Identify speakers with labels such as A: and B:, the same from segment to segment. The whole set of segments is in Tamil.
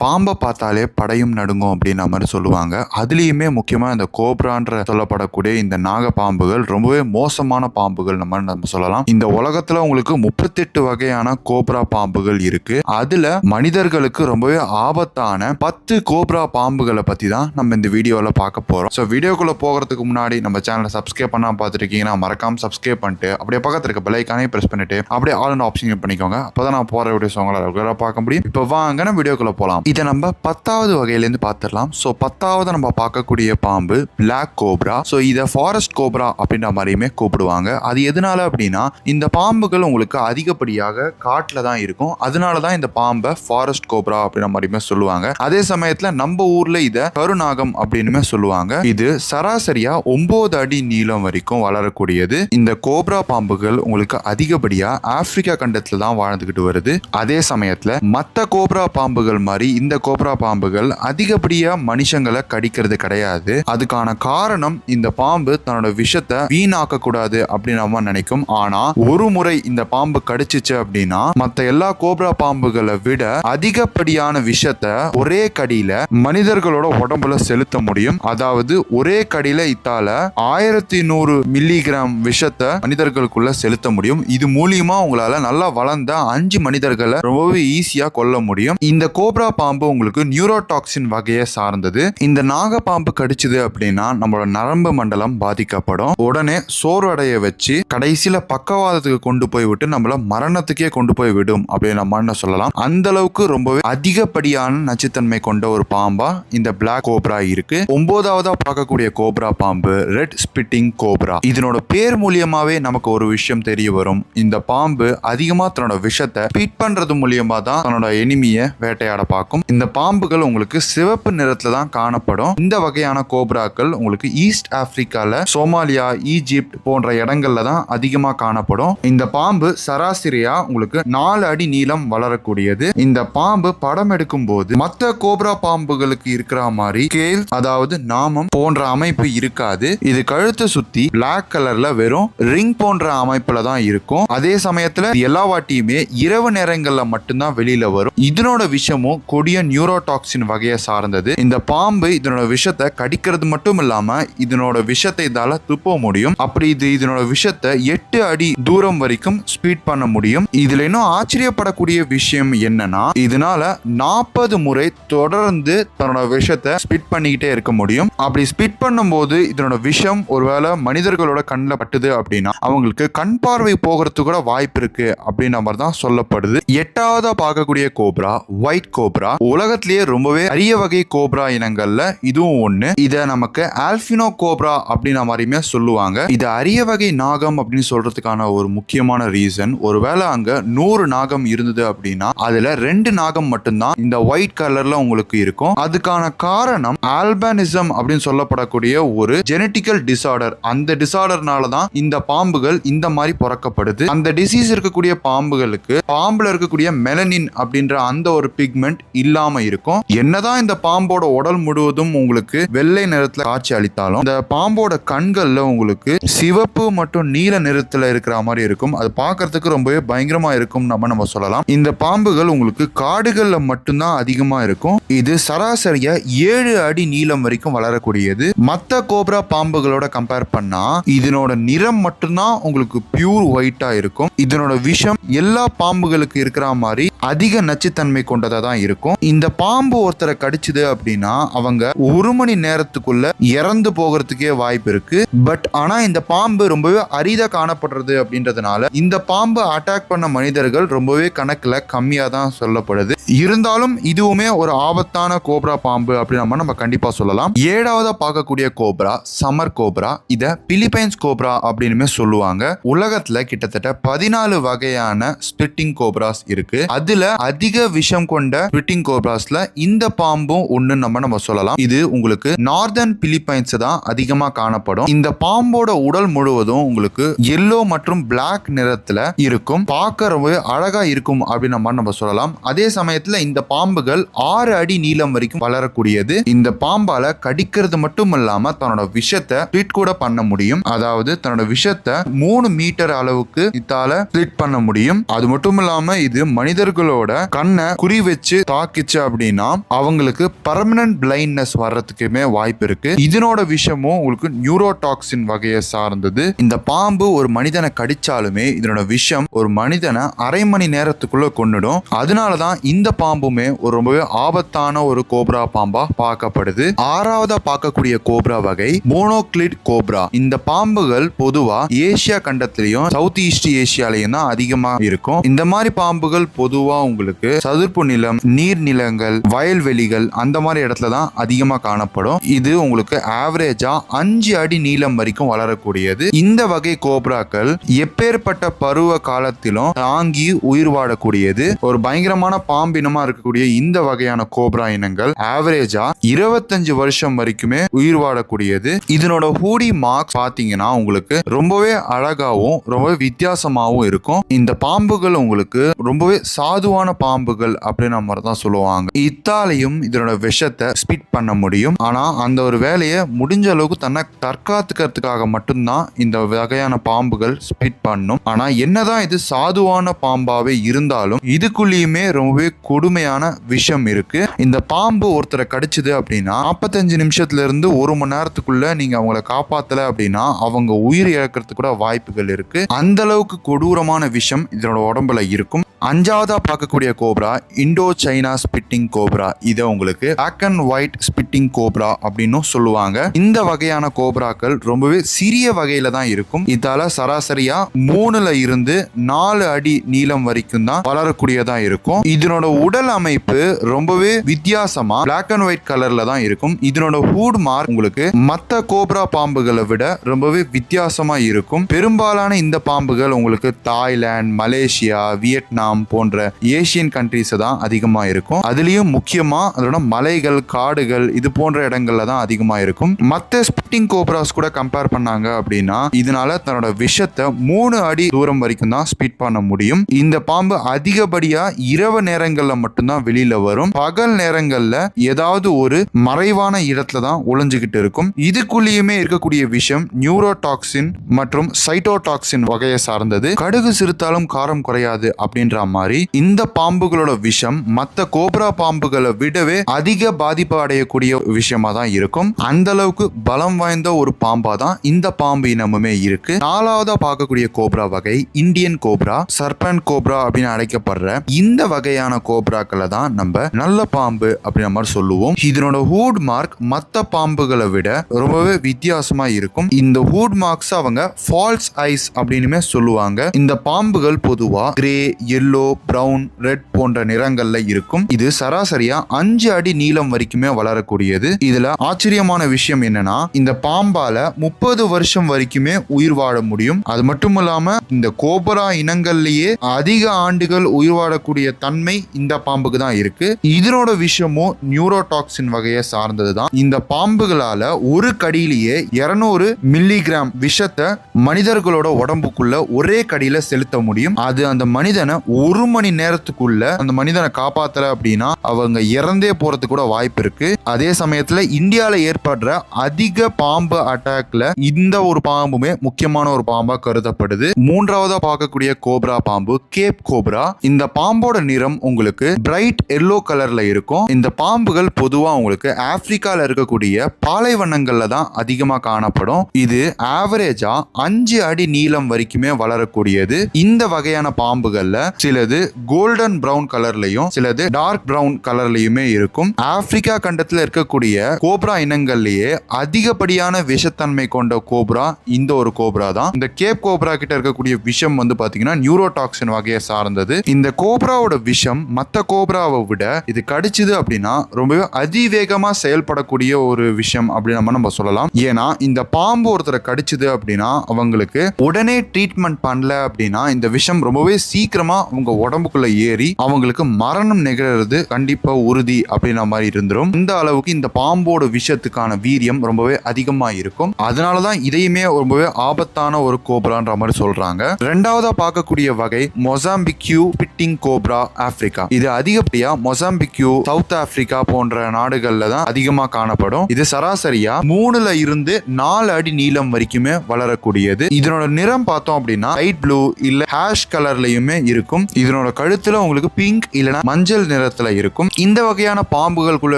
A: பாம்பை பார்த்தாலே படையும் நடுங்கும் அப்படின்ற மாதிரி சொல்லுவாங்க அதுலேயுமே முக்கியமாக இந்த கோப்ரான்ற சொல்லப்படக்கூடிய இந்த நாக பாம்புகள் ரொம்பவே மோசமான பாம்புகள் நம்ம நம்ம சொல்லலாம் இந்த உலகத்தில் உங்களுக்கு முப்பத்தெட்டு வகையான கோப்ரா பாம்புகள் இருக்கு அதில் மனிதர்களுக்கு ரொம்பவே ஆபத்தான பத்து கோப்ரா பாம்புகளை பற்றி தான் நம்ம இந்த வீடியோவில் பார்க்க போகிறோம் ஸோ வீடியோக்குள்ளே போகிறதுக்கு முன்னாடி நம்ம சேனலை சப்ஸ்கிரைப் பண்ணால் பார்த்துருக்கீங்கன்னா மறக்காம சப்ஸ்கிரைப் பண்ணிட்டு அப்படியே பக்கத்தில் இருக்க பெல்லைக்கானே ப்ரெஸ் பண்ணிட்டு அப்படியே ஆல் ஆப்ஷன் பண்ணிக்கோங்க அப்பதான் நான் போகிற வீடியோஸ் உங்களால் ரெகுலராக பார்க்க முடியும் இப்போ வாங்க வீடியோக்குள்ளே வீடியோக்குள்ள போகலாம் இதை நம்ம பத்தாவது வகையிலேருந்து பார்த்துடலாம். ஸோ பத்தாவது நம்ம பார்க்கக்கூடிய பாம்பு பிளாக் கோப்ரா ஸோ இதை ஃபாரஸ்ட் கோப்ரா அப்படின்ற மாதிரியுமே கூப்பிடுவாங்க. அது எதனால அப்படின்னா இந்த பாம்புகள் உங்களுக்கு அதிகப்படியாக காட்டில் தான் இருக்கும். அதனால தான் இந்த பாம்பை ஃபாரஸ்ட் கோப்ரா அப்படின்ற மாதிரியுமே சொல்லுவாங்க. அதே சமயத்தில் நம்ம ஊரில் இதை கருநாகம் அப்படின்னுமே சொல்லுவாங்க. இது சராசரியா ஒன்பது அடி நீளம் வரைக்கும் வளரக்கூடியது. இந்த கோப்ரா பாம்புகள் உங்களுக்கு அதிகப்படியாக ஆப்பிரிக்கா கண்டத்தில் தான் வாழ்ந்துக்கிட்டு வருது. அதே சமயத்தில் மற்ற கோப்ரா பாம்புகள் மாதிரி இந்த கோப்ரா பாம்புகள் அதிகப்படியா மனுஷங்களை கடிக்கிறது கிடையாது. அதுக்கான காரணம் இந்த பாம்பு தன்னோட விஷத்தை வீணாக்க கூடாது அப்படின்னு நம்ம நினைக்கும். ஆனா ஒரு முறை இந்த பாம்பு கடிச்சிச்சு அப்படின்னா மத்த எல்லா கோப்ரா பாம்புகளை விட அதிகப்படியான விஷத்தை ஒரே கடியில மனிதர்களோட உடம்புல செலுத்த முடியும். அதாவது ஒரே கடியில இத்தால ஆயிரத்தி நூறு மில்லிகிராம் விஷத்தை மனிதர்களுக்குள்ள செலுத்த முடியும். இது மூலியமா உங்களால நல்லா வளர்ந்த அஞ்சு மனிதர்களை ரொம்பவே ஈஸியா கொல்ல முடியும். இந்த கோப்ரா பாம்பு உங்களுக்கு நியூரோடாக்சின் வகையை சார்ந்தது. இந்த நாக பாம்பு கடிச்சது அப்படின்னா நம்மளோட நரம்பு மண்டலம் பாதிக்கப்படும். உடனே சோர்வடைய வச்சு கடைசியில பக்கவாதத்துக்கு கொண்டு போய் விட்டு நம்மள மரணத்துக்கே கொண்டு போய் விடும் அப்படின்னு நம்ம சொல்லலாம். அந்த அளவுக்கு ரொம்பவே அதிகப்படியான நச்சுத்தன்மை கொண்ட ஒரு பாம்பா இந்த பிளாக் கோப்ரா இருக்கு. ஒன்பதாவதா பார்க்கக்கூடிய கோப்ரா பாம்பு ரெட் ஸ்பிட்டிங் கோப்ரா இதனோட பேர் மூலியமாவே நமக்கு ஒரு விஷயம் தெரிய வரும். இந்த பாம்பு அதிகமா தன்னோட விஷத்தை பீட் பண்றது மூலியமா தான் தன்னோட எனிமியை வேட்டையாட பார்க்கும். இந்த பாம்புகள் உங்களுக்கு சிவப்பு நிறத்துல தான் காணப்படும். இந்த வகையான கோப்ராக்கள் உங்களுக்கு ஈஸ்ட் ஆப்பிரிக்கால சோமாலியா ஈஜிப்ட் போன்ற இடங்கள்ல தான் அதிகமாக காணப்படும். இந்த பாம்பு சராசரியா உங்களுக்கு நாலு அடி நீளம் வளரக்கூடியது. இந்த பாம்பு படம் எடுக்கும் போது மற்ற கோப்ரா பாம்புகளுக்கு இருக்கிற மாதிரி கேல் அதாவது நாமம் போன்ற அமைப்பு இருக்காது. இது கழுத்தை சுத்தி பிளாக் கலர்ல வெறும் ரிங் போன்ற அமைப்புல தான் இருக்கும். அதே சமயத்துல எல்லா வாட்டியுமே இரவு நேரங்கள்ல மட்டும்தான் வெளியில வரும். இதனோட விஷமும் கொடிய நியூரோடாக்சின் வகையை சார்ந்தது. இந்த பாம்பு இதனோட விஷத்தை கடிக்கிறது மட்டும் இல்லாம இதனோட விஷத்தை இதால துப்ப முடியும். அப்படி இது இதனோட விஷத்தை எட்டு அடி தூரம் வரைக்கும் ஸ்பீட் பண்ண முடியும். இதுல இன்னும் ஆச்சரியப்படக்கூடிய விஷயம் என்னன்னா இதனால நாற்பது முறை தொடர்ந்து தன்னோட விஷத்தை ஸ்பிட் பண்ணிக்கிட்டே இருக்க முடியும். அப்படி ஸ்பிட் பண்ணும்போது இதனோட விஷம் ஒருவேளை மனிதர்களோட கண்ணில் பட்டுது அப்படின்னா அவங்களுக்கு கண் பார்வை போகிறதுக்கு கூட வாய்ப்பு இருக்கு அப்படின்ற மாதிரி தான் சொல்லப்படுது. எட்டாவதா பார்க்கக்கூடிய கோப்ரா ஒயிட் கோப்ரா உலகத்திலேயே ரொம்பவே அரிய வகை கோப்ரா இனங்கள்ல இதுவும் ஒண்ணு. இதை நமக்கு ஆல்பினோ கோப்ரா அப்படின்ற மாதிரியுமே சொல்லுவாங்க. இது அரிய வகை நாகம் அப்படின்னு சொல்றதுக்கான ஒரு முக்கியமான ரீசன். ஒருவேளை அங்க நூறு நாகம் இருந்தது அப்படின்னா அதுல ரெண்டு நாகம் மட்டும்தான் இந்த ஒயிட் கலர்ல உங்களுக்கு இருக்கும். அதுக்கான காரணம் ஆல்பானிசம் அப்படின்னு சொல்லப்படக்கூடிய ஒரு ஜெனட்டிக்கல் டிசார்டர் அந்த டிசார்டர்னால தான் இந்த பாம்புகள் இந்த மாதிரி பிறக்கப்படுது. அந்த டிசீஸ் இருக்கக்கூடிய பாம்புகளுக்கு பாம்புல இருக்கக்கூடிய மெலனின் அப்படின்ற அந்த ஒரு பிக்மெண்ட் இல்லாம இருக்கும். என்னதான் இந்த பாம்போட உடல் முழுவதும் உங்களுக்கு வெள்ளை நிறத்துல காட்சி அளித்தாலும் இந்த பாம்போட கண்கள்ல உங்களுக்கு சிவப்பு மற்றும் நீல நிறத்துல இருக்கிற மாதிரி இருக்கும். அது பார்க்கறதுக்கு ரொம்பவே பயங்கரமா இருக்கும் நம்ம நம்ம சொல்லலாம். இந்த பாம்புகள் உங்களுக்கு காடுகள்ல மட்டும்தான் அதிகமா இருக்கும். இது சராசரியா ஏழு அடி நீளம் வரைக்கும் வளரக்கூடியது. மற்ற கோப்ரா பாம்புகளோட கம்பேர் பண்ணா இதனோட நிறம் மட்டும்தான் உங்களுக்கு பியூர் ஒயிட்டா இருக்கும். இதனோட விஷம் எல்லா பாம்புகளுக்கு இருக்கிற மாதிரி அதிக நச்சுத்தன்மை கொண்டதா தான் இருக்கும். இந்த பாம்பு ஒருத்தரை கடிச்சுது அப்படின்னா அவங்க ஒரு மணி நேரத்துக்குள்ள இறந்து போகிறதுக்கே வாய்ப்பு இருக்கு. பட் ஆனா இந்த பாம்பு ரொம்பவே அரிதா காணப்படுறது அப்படின்றதுனால இந்த பாம்பு அட்டாக் பண்ண மனிதர்கள் ரொம்பவே கணக்குல கம்மியா தான் சொல்லப்படுது. இருந்தாலும் இதுவுமே ஒரு ஆபத்தான கோப்ரா பாம்பு அப்படின்னு நம்ம நம்ம கண்டிப்பா சொல்லலாம். ஏழாவதா பார்க்கக்கூடிய கோப்ரா சமர் கோப்ரா இத பிலிப்பைன்ஸ் கோப்ரா அப்படின்னுமே சொல்லுவாங்க. உலகத்துல கிட்டத்தட்ட பதினாலு வகையான ஸ்பிட்டிங் கோப்ராஸ் இருக்கு. அதுல அதிக விஷம் கொண்ட ஸ்பிட்டிங் கோப்ராஸ்ல இந்த பாம்பும் ஒண்ணு நம்ம நம்ம சொல்லலாம். இது உங்களுக்கு நார்தர்ன் பிலிப்பைன்ஸ் தான் அதிகமா காணப்படும். இந்த பாம்போட உடல் முழுவதும் உங்களுக்கு எல்லோ மற்றும் பிளாக் நிறத்துல இருக்கும். பார்க்கறவு அழகா இருக்கும் அப்படின்னு நம்ம நம்ம சொல்லலாம். அதே சமயத்துல இந்த பாம்புகள் ஆறு அடி நீளம் வரைக்கும் வளரக்கூடியது. இந்த பாம்பால கடிக்கிறது மட்டும் இல்லாம தன்னோட விஷத்தை ஸ்பிளிட் கூட பண்ண முடியும். அதாவது தன்னோட விஷத்தை மூணு மீட்டர் அளவுக்கு இத்தால ஸ்பிளிட் பண்ண முடியும். அது மட்டும் இல்லாம இது மனிதர்களோட கண்ணை குறி வச்சு தாக்க தாக்கிச்சு அப்படின்னா அவங்களுக்கு பர்மனன்ட் பிளைண்ட்னஸ் வர்றதுக்குமே வாய்ப்பு இருக்கு. இதனோட விஷயமும் உங்களுக்கு நியூரோடாக்சின் வகையை சார்ந்தது. இந்த பாம்பு ஒரு மனிதனை கடிச்சாலுமே இதனோட விஷம் ஒரு மனிதனை அரை மணி நேரத்துக்குள்ள கொண்டுடும் அதனாலதான் இந்த பாம்புமே ஒரு ரொம்பவே ஆபத்தான ஒரு கோப்ரா பாம்பா பார்க்கப்படுது. ஆறாவதா பார்க்கக்கூடிய கோப்ரா வகை மோனோக்ளிட் கோப்ரா. இந்த பாம்புகள் பொதுவா ஏசியா கண்டத்திலையும் சவுத் ஈஸ்ட் ஏசியாலையும் தான் அதிகமா இருக்கும். இந்த மாதிரி பாம்புகள் பொதுவா உங்களுக்கு சதுப்பு நிலம் நீர் நிலங்கள் வயல்வெளிகள் அந்த மாதிரி இடத்துல தான் அதிகமாக காணப்படும். இது உங்களுக்கு ஆவரேஜா அஞ்சு அடி நீளம் வரைக்கும் வளரக்கூடியது. இந்த வகை கோப்ராக்கள் எப்பேற்பட்ட பருவ காலத்திலும் தாங்கி உயிர் வாழக்கூடியது. ஒரு பயங்கரமான பாம்பினமா இருக்கக்கூடிய இந்த வகையான கோப்ரா இனங்கள் ஆவரேஜா இருபத்தஞ்சு வருஷம் வரைக்குமே உயிர் வாழக்கூடியது. இதனோட ஹூடி மார்க்ஸ் பாத்தீங்கன்னா உங்களுக்கு ரொம்பவே அழகாவும் ரொம்பவே வித்தியாசமாகவும் இருக்கும். இந்த பாம்புகள் உங்களுக்கு ரொம்பவே சாதுவான பாம்புகள் அப்படின்ற மாதிரி தான் சொல்லுவோம் சொல்லுவாங்க. இத்தாலையும் இதனோட விஷத்தை ஸ்பிட் பண்ண முடியும். ஆனா அந்த ஒரு வேலையை முடிஞ்ச அளவுக்கு தன்னை தற்காத்துக்கிறதுக்காக மட்டும்தான் இந்த வகையான பாம்புகள் ஸ்பிட் பண்ணும். ஆனா என்னதான் இது சாதுவான பாம்பாவே இருந்தாலும் இதுக்குள்ளேயுமே ரொம்பவே கொடுமையான விஷம் இருக்கு. இந்த பாம்பு ஒருத்தரை கடிச்சது அப்படின்னா நாற்பத்தஞ்சு நிமிஷத்துல இருந்து ஒரு மணி நேரத்துக்குள்ள நீங்க அவங்கள காப்பாத்தல அப்படின்னா அவங்க உயிர் இழக்கிறதுக்கு கூட வாய்ப்புகள் இருக்கு. அந்த அளவுக்கு கொடூரமான விஷம் இதனோட உடம்புல இருக்கும். அஞ்சாவதா பார்க்கக்கூடிய cobra Indo China spitting cobra. இதை உங்களுக்கு black and white spitting cobra அப்படின்னும் சொல்லுவாங்க. இந்த வகையான கோப்ராக்கள் ரொம்பவே சிறிய வகையில தான் இருக்கும். இதால சராசரியா மூணுல இருந்து நாலு அடி நீளம் வரைக்கும் தான் வளரக்கூடியதா இருக்கும். இதனோட உடல் அமைப்பு ரொம்பவே வித்தியாசமா பிளாக் அண்ட் ஒயிட் கலர்ல தான் இருக்கும். இதனோட ஹூட் மார்க் உங்களுக்கு மத்த கோப்ரா பாம்புகளை விட ரொம்பவே வித்தியாசமா இருக்கும். பெரும்பாலான இந்த பாம்புகள் உங்களுக்கு தாய்லாந்து மலேசியா வியட்நாம் வியட்நாம் போன்ற ஏசியன் கண்ட்ரிஸ் தான் அதிகமா இருக்கும். அதுலயும் முக்கியமா அதோட மலைகள் காடுகள் இது போன்ற இடங்கள்ல தான் அதிகமா இருக்கும். மத்த ஸ்பிட்டிங் கோப்ராஸ் கூட கம்பேர் பண்ணாங்க அப்படின்னா இதனால தன்னோட விஷத்தை மூணு அடி தூரம் வரைக்கும் தான் ஸ்பீட் பண்ண முடியும். இந்த பாம்பு அதிகப்படியா இரவு நேரங்கள்ல மட்டும்தான் வெளியில வரும். பகல் நேரங்கள்ல ஏதாவது ஒரு மறைவான இடத்துல தான் ஒளிஞ்சுகிட்டு இருக்கும். இதுக்குள்ளேயுமே இருக்கக்கூடிய விஷயம் நியூரோடாக்சின் மற்றும் சைட்டோடாக்சின் வகையை சார்ந்தது. கடுகு சிறுத்தாலும் காரம் குறையாது அப்படின்ற மாதிரி இந்த பாம்புகளோட விஷம் மத்த கோப்ரா பாம்புகளை விடவே அதிக பாதிப்பு அடையக்கூடிய விஷயமா தான் இருக்கும். அந்த அளவுக்கு பலம் வாய்ந்த ஒரு பாம்பா தான் இந்த பாம்பு இனமுமே இருக்கு. நாலாவதா பார்க்கக்கூடிய கோப்ரா வகை இந்தியன் கோப்ரா சர்பன் கோப்ரா அப்படின்னு அழைக்கப்படுற இந்த வகையான கோப்ராக்களை தான் நம்ம நல்ல பாம்பு அப்படின்ற மாதிரி சொல்லுவோம். இதனோட ஹூட் மார்க் மத்த பாம்புகளை விட ரொம்பவே வித்தியாசமா இருக்கும். இந்த ஹூட் மார்க்ஸ் அவங்க ஃபால்ஸ் ஐஸ் அப்படின்னுமே சொல்லுவாங்க. இந்த பாம்புகள் பொதுவா கிரே எல்லோ பிரவுன் ரெட் போன்ற நிறங்கள்ல இருக்கும். இது சராசரியா அஞ்சு அடி நீளம் வரைக்குமே வளரக்கூடியது. இதுல ஆச்சரியமான விஷயம் என்னன்னா இந்த பாம்பால முப்பது வருஷம் வரைக்குமே உயிர் வாழ முடியும். அது மட்டும் இல்லாம இந்த கோபரா இனங்கள்லயே அதிக ஆண்டுகள் உயிர் வாழக்கூடிய தன்மை இந்த பாம்புக்கு தான் இருக்கு. இதனோட விஷயமும் நியூரோடாக்சின் வகையை சார்ந்தது தான் இந்த பாம்புகளால ஒரு கடியிலேயே 200 மில்லிகிராம் விஷத்தை மனிதர்களோட உடம்புக்குள்ள ஒரே கடியில செலுத்த முடியும். அது அந்த மனிதனை ஒரு மணி நேரத்துக்குள்ள அந்த மனிதனை காப்பாத்தல அப்படின்னா அவங்க இறந்தே போறதுக்கு கூட வாய்ப்பு இருக்கு. அதே சமயத்துல இந்தியால ஏற்படுற அதிக பாம்பு அட்டாக்ல இந்த ஒரு பாம்புமே முக்கியமான ஒரு பாம்பா கருதப்படுது. மூன்றாவதா பார்க்கக்கூடிய கோப்ரா பாம்பு கேப் கோப்ரா. இந்த பாம்போட நிறம் உங்களுக்கு பிரைட் எல்லோ கலர்ல இருக்கும். இந்த பாம்புகள் பொதுவா உங்களுக்கு ஆப்பிரிக்கால இருக்கக்கூடிய பாலைவனங்கள்ல தான் அதிகமா காணப்படும். இது ஆவரேஜா அஞ்சு அடி நீளம் வரைக்குமே வளரக்கூடியது. இந்த வகையான பாம்புகள்ல சிலது கோல்டன் பிரவுன் கலர்லயும் சிலது டார்க் பிரவுன் கலர்லயுமே இருக்கும். ஆப்பிரிக்கா கண்டத்தில் இருக்கக்கூடிய கோப்ரா இனங்கள்லயே அதிகப்படியான விஷத்தன்மை கொண்ட கோப்ரா இந்த ஒரு கோப்ரா தான். இந்த கேப் கோப்ரா கிட்ட இருக்கக்கூடிய விஷம் வந்து பாத்தீங்கன்னா நியூரோடாக்சின் வகையை சார்ந்தது. இந்த கோப்ராவோட விஷம் மத்த கோப்ராவை விட இது கடிச்சது அப்படின்னா ரொம்பவே அதிவேகமா செயல்படக்கூடிய ஒரு விஷயம் அப்படின்னு நம்ம நம்ம சொல்லலாம். ஏன்னா இந்த பாம்பு ஒருத்தரை கடிச்சது அப்படின்னா அவங்களுக்கு உடனே ட்ரீட்மெண்ட் பண்ணல அப்படின்னா இந்த விஷம் ரொம்பவே சீக்கிரமா அவங்க உடம்புக்குள்ள ஏறி அவங்களுக்கு மரணம் நிகழறது கண்டிப்பா உறுதி அப்படின்ற மாதிரி இருந்துரும். இந்த அளவுக்கு இந்த பாம்போட விஷயத்துக்கான வீரியம் ரொம்பவே அதிகமா இருக்கும். அதனாலதான் இதையுமே ரொம்பவே ஆபத்தான ஒரு கோப்ரான்ற மாதிரி சொல்றாங்க. ரெண்டாவதா பார்க்கக்கூடிய வகை மொசாம்பிக்யூ பிட்டிங் கோப்ரா ஆப்பிரிக்கா. இது அதிகப்படியா மொசாம்பிக்யூ சவுத் ஆப்பிரிக்கா போன்ற நாடுகள்ல தான் அதிகமா காணப்படும். இது சராசரியா மூணுல இருந்து நாலு அடி நீளம் வரைக்குமே வளரக்கூடியது. இதனோட நிறம் பார்த்தோம் அப்படின்னா லைட் ப்ளூ இல்ல ஹேஷ் கலர்லயுமே இருக்கும். இருக்கும். இதனோட கழுத்துல உங்களுக்கு பிங்க் இல்லைனா மஞ்சள் நிறத்துல இருக்கும். இந்த வகையான பாம்புகளுக்குள்ள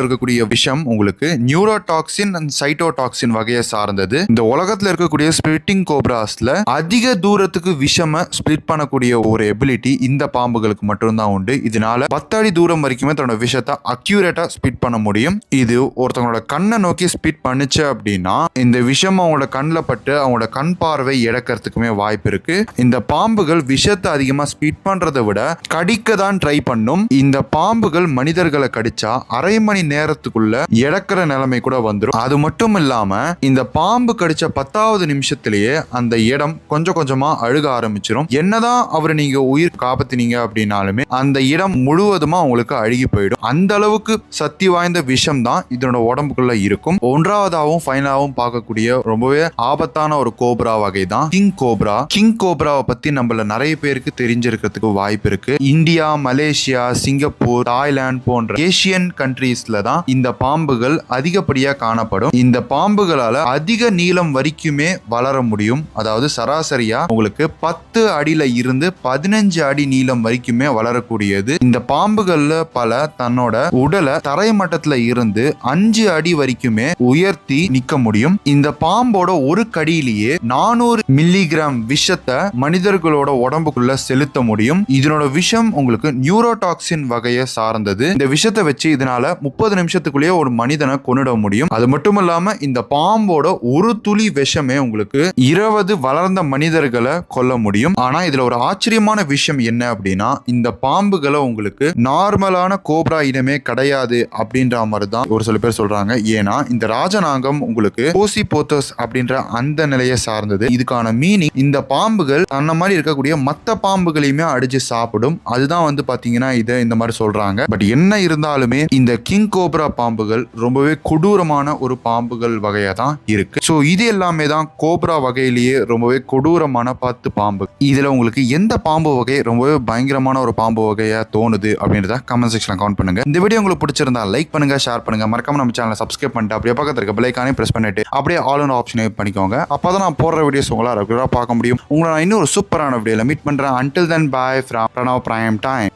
A: இருக்கக்கூடிய விஷம் உங்களுக்கு நியூரோடாக்சின் அண்ட் சைட்டோடாக்சின் வகையை சார்ந்தது. இந்த உலகத்துல இருக்கக்கூடிய ஸ்பிளிட்டிங் கோப்ராஸ்ல அதிக தூரத்துக்கு விஷம ஸ்பிளிட் பண்ணக்கூடிய ஒரு எபிலிட்டி இந்த பாம்புகளுக்கு மட்டும்தான் உண்டு. இதனால பத்தடி தூரம் வரைக்குமே தன்னோட விஷத்தை அக்யூரேட்டா ஸ்பிட் பண்ண முடியும். இது ஒருத்தவங்களோட கண்ணை நோக்கி ஸ்பிட் பண்ணுச்சு அப்படின்னா இந்த விஷம் அவங்களோட கண்ணில் பட்டு அவங்களோட கண் பார்வை இழக்கிறதுக்குமே வாய்ப்பு இருக்கு. இந்த பாம்புகள் விஷத்தை அதிகமாக ஸ்பிட் பண்றதை விட கடிக்க தான் ட்ரை பண்ணும். இந்த பாம்புகள் மனிதர்களை கடிச்சா அரை மணி நேரத்துக்குள்ள இழக்கிற நிலைமை கூட வந்துடும் அது மட்டும் இல்லாம இந்த பாம்பு கடிச்ச பத்தாவது நிமிஷத்திலேயே அந்த இடம் கொஞ்சம் கொஞ்சமா அழுக ஆரம்பிச்சிடும் என்னதான் அவரை நீங்க உயிர் காப்பாத்தினீங்க அப்படின்னாலுமே அந்த இடம் முழுவதுமா உங்களுக்கு அழுகி போயிடும். அந்த அளவுக்கு சக்தி வாய்ந்த விஷம் தான் இதனோட உடம்புக்குள்ள இருக்கும். ஒன்றாவதாகவும் ஃபைனலாகவும் பார்க்கக்கூடிய ரொம்பவே ஆபத்தான ஒரு கோப்ரா வகை தான் கிங் கோப்ரா கிங் கோப்ராவை பத்தி நம்மள நிறைய பேருக்கு தெரிஞ்சிருக்கிறதுக்கு வாய்ப்பு இருக்கு. இந்தியா மலேசியா சிங்கப்பூர் தாய்லாந்து போன்ற ஏசியன் கண்ட்ரீஸ்ல தான் இந்த பாம்புகள் அதிகப்படியா காணப்படும். இந்த பாம்புகளால அதிக நீளம் வரைக்குமே வளர முடியும். அதாவது சராசரியா உங்களுக்கு பத்து அடியில இருந்து பதினஞ்சு அடி நீளம் வரைக்குமே வளரக்கூடியது. இந்த பாம்புகள்ல பல தன்னோட உடலை தரை மட்டத்துல இருந்து அஞ்சு அடி வரைக்குமே உயர்த்தி நிக்க முடியும். இந்த பாம்போட ஒரு கடியிலேயே நானூறு மில்லிகிராம் விஷத்தை மனிதர்களோட உடம்புக்குள்ள செலுத்த முடியும். இதனோட விஷம் உங்களுக்கு நியூரோடாக்சின் வகையை சார்ந்தது. இந்த விஷத்தை வச்சு இதனால முப்பது நிமிஷத்துக்குள்ளேயே ஒரு மனிதனை கொன்னுட முடியும். அது மட்டும் இல்லாம இந்த பாம்போட ஒரு துளி விஷமே உங்களுக்கு இருபது வளர்ந்த மனிதர்களை கொல்ல முடியும். ஆனா இதுல ஒரு ஆச்சரியமான விஷயம் என்ன அப்படின்னா இந்த பாம்புகளை உங்களுக்கு நார்மலான கோப்ரா இனமே கிடையாது அப்படின்ற மாதிரி தான் ஒரு சில பேர் சொல்றாங்க. ஏன்னா இந்த ராஜநாகம் உங்களுக்கு போசி போத்தோஸ் அப்படின்ற அந்த நிலையை சார்ந்தது. இதுக்கான மீனிங் இந்த பாம்புகள் அந்த மாதிரி இருக்கக்கூடிய மற்ற பாம்புகளையுமே அடிச்சு சாப்பிடும். அதுதான் வந்து பாத்தீங்கன்னா இதை இந்த மாதிரி சொல்றாங்க. பட் என்ன இருந்தாலுமே இந்த கிங் கோப்ரா பாம்புகள் ரொம்பவே கொடூரமான ஒரு பாம்புகள் வகையா தான் இருக்கு. ஸோ இது எல்லாமே தான் கோப்ரா வகையிலேயே ரொம்பவே கொடூரமான பத்து பாம்பு. இதுல உங்களுக்கு எந்த பாம்பு வகை ரொம்பவே பயங்கரமான ஒரு பாம்பு வகையா தோணுது அப்படின்றத கமெண்ட் செக்ஷன்ல கமெண்ட் பண்ணுங்க. இந்த வீடியோ உங்களுக்கு பிடிச்சிருந்தா லைக் பண்ணுங்க ஷேர் பண்ணுங்க. மறக்காம நம்ம சேனலை சப்ஸ்கிரைப் பண்ணிட்டு அப்படியே பக்கத்தில் இருக்க பிள்ளைக்கானே பிரஸ் பண்ணிட்டு அப்படியே ஆல் ஒன் ஆப்ஷனே பண்ணிக்கோங்க. அப்பதான் நான் போடுற வீடியோஸ் உங்களால் ரெகுலராக பார்க்க முடியும். உங்களை நான் இன்னும் ஒரு சூப்பரான வீடியோவில் மீட் பண்றேன். அன்டில் தென் பாய் दूसरा प्रणव प्राइम टाइम।